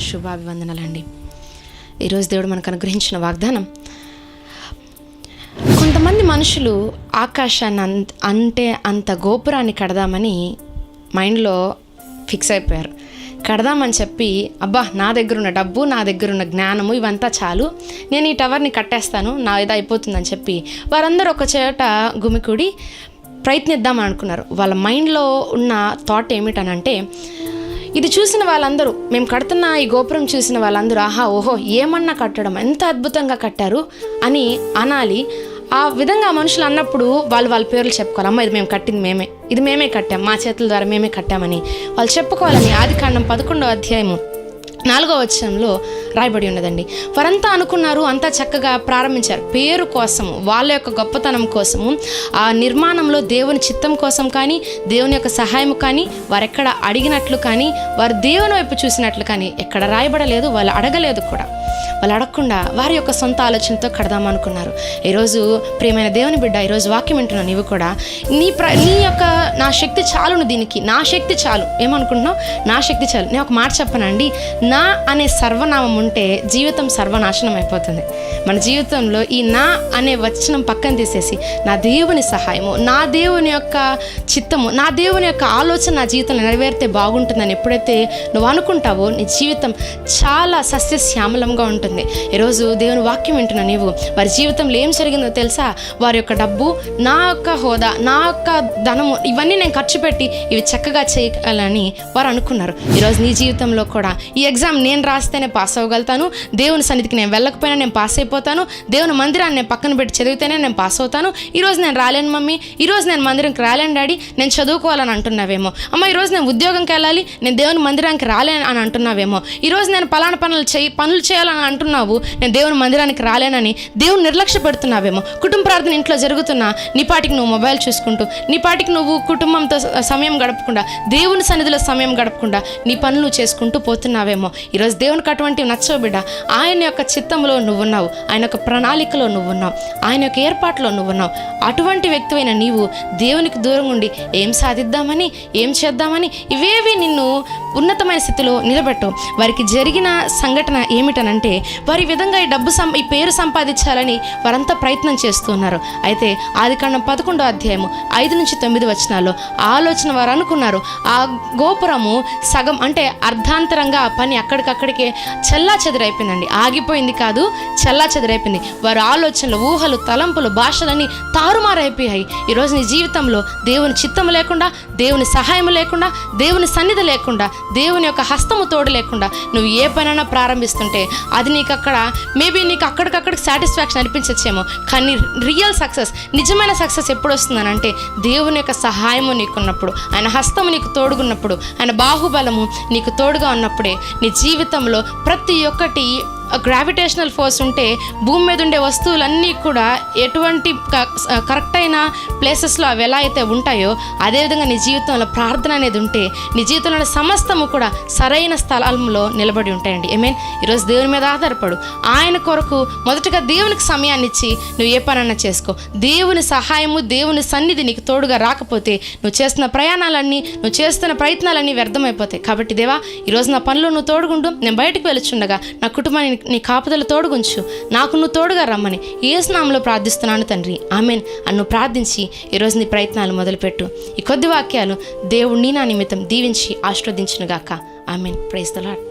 శుభాభివందనలండి. ఈరోజు దేవుడు మనకు అనుగ్రహించిన వాగ్దానం కొంతమంది మనుషులు ఆకాశాన్ని అంత అంటే అంత గోపురాన్ని కడదామని మైండ్లో ఫిక్స్ అయిపోయారు. కడదామని చెప్పి అబ్బా నా దగ్గర ఉన్న డబ్బు నా దగ్గర ఉన్న జ్ఞానము ఇవంతా చాలు. నేను ఈ టవర్ని కట్టేస్తాను నా ఇది అయిపోతుందని చెప్పి వారందరూ ఒక చోట గుమికూడి ప్రయత్నిద్దామని అనుకున్నారు. వాళ్ళ మైండ్లో ఉన్న థాట్ ఏమిటనంటే ఇది చూసిన వాళ్ళందరూ మేము కడుతున్న ఈ గోపురం చూసిన వాళ్ళందరూ ఆహా ఓహో ఏమన్నా కట్టడం? ఎంత అద్భుతంగా కట్టారు? అని అనాలి. ఆ విధంగా మనుషులు అన్నప్పుడు వాళ్ళు వాళ్ళ పేర్లు చెప్పుకోవాలి. అమ్మ ఇది మేము కట్టింది మేమే. ఇది మేమే కట్టాం. మా చేతుల ద్వారా మేమే కట్టామని. వాళ్ళు చెప్పుకోవాలని ఆది కాండం పదకొండో అధ్యాయము నాలుగో వచ్చంలో రాయబడి ఉన్నదండి. వారంతా అనుకున్నారు అంతా చక్కగా ప్రారంభించారు. పేరు కోసము వాళ్ళ యొక్క గొప్పతనం కోసము ఆ నిర్మాణంలో దేవుని చిత్తం కోసం కానీ దేవుని యొక్క సహాయం కానీ వారెక్కడ అడిగినట్లు కానీ వారు దేవుని వైపు చూసినట్లు కానీ ఎక్కడ రాయబడలేదు వాళ్ళు అడగలేదు కూడా. వాళ్ళు అడగకుండా వారి యొక్క సొంత ఆలోచనతో కడదామనుకున్నారు ఈరోజు ప్రియమైన దేవుని బిడ్డ ఈరోజు వాక్యం వింటున్నావు నీవు కూడా. నీ ప్ర నీ యొక్క నా శక్తి చాలును దీనికి. నా శక్తి చాలు. ఏమనుకుంటున్నావు? నా శక్తి చాలు. నేను ఒక మాట చెప్పనండి. నా అనే సర్వనామం ఉంటే జీవితం సర్వనాశనం అయిపోతుంది. మన జీవితంలో ఈ నా అనే వచనం పక్కన తీసేసి నా దేవుని సహాయము నా దేవుని యొక్క చిత్తము నా దేవుని యొక్క ఆలోచన నా జీవితంలో నెరవేరితే బాగుంటుందని ఎప్పుడైతే నువ్వు అనుకుంటావో నీ జీవితం చాలా సస్యశ్యామలంగా ఉంటుంది. ఈరోజు దేవుని వాక్యం వింటున్నా నీవు వారి జీవితంలో ఏం జరిగిందో తెలుసా? వారి యొక్క డబ్బు నా యొక్క హోదా నా యొక్క ధనము ఇవన్నీ నేను ఖర్చు పెట్టి ఇవి చక్కగా చేయాలని వారు అనుకున్నారు. ఈరోజు నీ జీవితంలో కూడా ఈ ఎగ్జామ్ నేను రాస్తేనే పాస్ అవ్వగలుగుతాను దేవుని సన్నిధికి నేను వెళ్ళకపోయినా నేను పాస్ అయిపోతాను దేవుని మందిరాన్ని నేను పక్కన పెట్టి చదివితేనే నేను పాస్ అవుతాను ఈరోజు నేను రాలేను మమ్మీ ఈరోజు నేను మందిరంకి రాలేను డాడీ నేను చదువుకోవాలని అంటున్నావేమో. అమ్మ ఈరోజు నేను ఉద్యోగంకి వెళ్ళాలి నేను దేవుని మందిరానికి రాలేను అని అంటున్నావేమో. ఈరోజు నేను పలానా పనులు చేయి పనులు చేయాలని అంటున్నావు? నేను దేవుని మందిరానికి రాలేనని దేవుని నిర్లక్ష్య పెడుతున్నావేమో. కుటుంబ ప్రార్థన ఇంట్లో జరుగుతున్నా నీ పాటికి నువ్వు మొబైల్ చూసుకుంటూ నీ పాటికి నువ్వు కుటుంబంతో సమయం గడపకుండా దేవుని సన్నిధిలో సమయం గడపకుండా నీ పనులు చేసుకుంటూ పోతున్నావేమో. ఈరోజు దేవునికి అటువంటివి నచ్చవు బిడ్డ. ఆయన యొక్క చిత్తంలో నువ్వున్నావు ఆయన యొక్క ప్రణాళికలో నువ్వున్నావు ఆయన యొక్క ఏర్పాట్లో నువ్వున్నావు. అటువంటి వ్యక్తివైన నీవు దేవునికి దూరంగా ఉండి ఏం సాధిద్దామని ఏం చేద్దామని ఇవేవి నిన్ను ఉన్నతమైన స్థితిలో నిలబెట్టు వారికి జరిగిన సంఘటన ఏమిటనంటే వారి విధంగా ఈ డబ్బు సం ఈ పేరు సంపాదించాలని వారంతా ప్రయత్నం చేస్తున్నారు. అయితే ఆది కాండం పదకొండో అధ్యాయము ఐదు నుంచి తొమ్మిది వచనాల్లో ఆలోచన వారు అనుకున్నారు ఆ గోపురము సగం అంటే అర్ధాంతరంగా ఆ పని అక్కడికక్కడికే చెల్లా చెదిరైపోయిందండి. ఆగిపోయింది కాదు చెల్లా చెదిరైపోయింది. వారి ఆలోచనలు ఊహలు తలంపులు భాషలన్నీ తారుమారైపోయాయి. ఈరోజు నీ జీవితంలో దేవుని చిత్తం లేకుండా దేవుని సహాయం లేకుండా దేవుని సన్నిధి లేకుండా దేవుని యొక్క హస్తము తోడు లేకుండా నువ్వు ఏ పనైనా ప్రారంభిస్తుంటే అది నీకు అక్కడ మేబీ నీకు అక్కడికక్కడికి సాటిస్ఫాక్షన్ అనిపించచ్చేమో కానీ రియల్ సక్సెస్ నిజమైన సక్సెస్ ఎప్పుడు వస్తుందనంటే దేవుని యొక్క సహాయము నీకున్నప్పుడు ఆయన హస్తము నీకు తోడుగున్నప్పుడు ఆయన బాహుబలము నీకు తోడుగా ఉన్నప్పుడే నీ జీవితంలో ప్రతి ఒక్కటి గ్రావిటేషనల్ ఫోర్స్ ఉంటే భూమి మీద ఉండే వస్తువులన్నీ కూడా ఎటువంటి కరెక్ట్ అయిన ప్లేసెస్లో అవి ఎలా అయితే ఉంటాయో అదేవిధంగా నీ జీవితంలో ప్రార్థన అనేది ఉంటే నీ జీవితంలో సమస్తము కూడా సరైన స్థలంలో నిలబడి ఉంటాయండి. ఐ మీన్ ఈరోజు దేవుని మీద ఆధారపడు. ఆయన కొరకు మొదటగా దేవునికి సమయాన్ని ఇచ్చి నువ్వు ఏ పనన్నా చేసుకో. దేవుని సహాయము దేవుని సన్నిధి నీకు తోడుగా రాకపోతే నువ్వు చేస్తున్న ప్రయాణాలన్నీ నువ్వు చేస్తున్న ప్రయత్నాలన్నీ వ్యర్థమైపోతాయి. కాబట్టి దేవా ఈరోజు నా పనులు నువ్వు తోడుగుండు. నేను బయటకు వెళ్ళుచుండగా నా కుటుంబాన్ని నీ కాపుదల తోడుగుంచు. నాకు నువ్వు తోడుగా రమ్మని. ఏ స్నామంలో ప్రార్థిస్తున్నాను తండ్రి. ఆమెన్. అన్ను ప్రార్థించి ఈరోజు నీ ప్రయత్నాలు మొదలుపెట్టు. ఈ కొద్ది వాక్యాలు దేవుణ్ణి నా నిమిత్తం దీవించి ఆశీర్వదించునుగాక. ఆమెన్. Praise the lord